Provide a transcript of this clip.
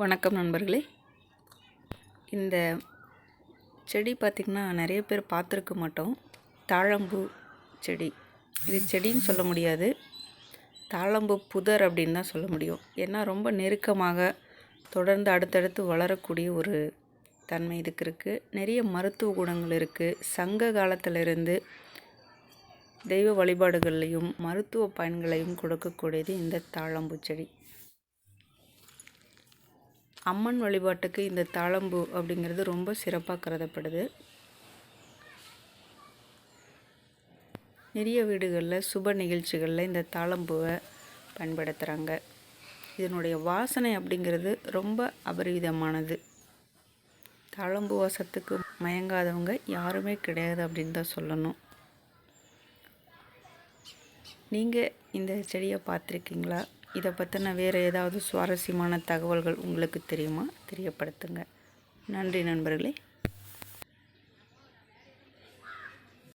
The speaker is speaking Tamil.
வணக்கம் நண்பர்களே. இந்த செடி பார்த்திங்கன்னா நிறைய பேர் பார்த்துருக்க மாட்டோம். தாழம்பூ செடி. இது செடின்னு சொல்ல முடியாது. தாழம்பூ புதர் அப்படின்னு தான் சொல்ல முடியும். ஏன்னா ரொம்ப நெருக்கமாக தொடர்ந்து அடுத்தடுத்து வளரக்கூடிய ஒரு தன்மை இதுக்கு இருக்குது நிறைய மருத்துவ குணங்கள் இருக்குது சங்க காலத்திலிருந்து தெய்வ வழிபாடுகள்லையும் மருத்துவ பயன்களையும் கொடுக்கக்கூடியது இந்த தாழம்பூ செடி. அம்மன் வழிபாட்டுக்கு இந்த தாளம்பூ அப்படிங்கிறது ரொம்ப சிறப்பாக கருதப்படுது. நிறைய வீடுகளில் சுப நிகழ்ச்சிகளில் இந்த தாளம்பூவை பயன்படுத்துகிறாங்க இதனுடைய வாசனை அப்படிங்கிறது ரொம்ப அபரிவிதமானது. தாளம்பூ வாசத்துக்கு மயங்காதவங்க யாருமே கிடையாது அப்படின்னு தான் சொல்லணும். நீங்கள் இந்த செடியை பார்த்துருக்கீங்களா? இதை பற்றின வேறு ஏதாவது சுவாரஸ்யமான தகவல்கள் உங்களுக்கு தெரியுமா? தெரியப்படுத்துங்க. நன்றி நண்பர்களே.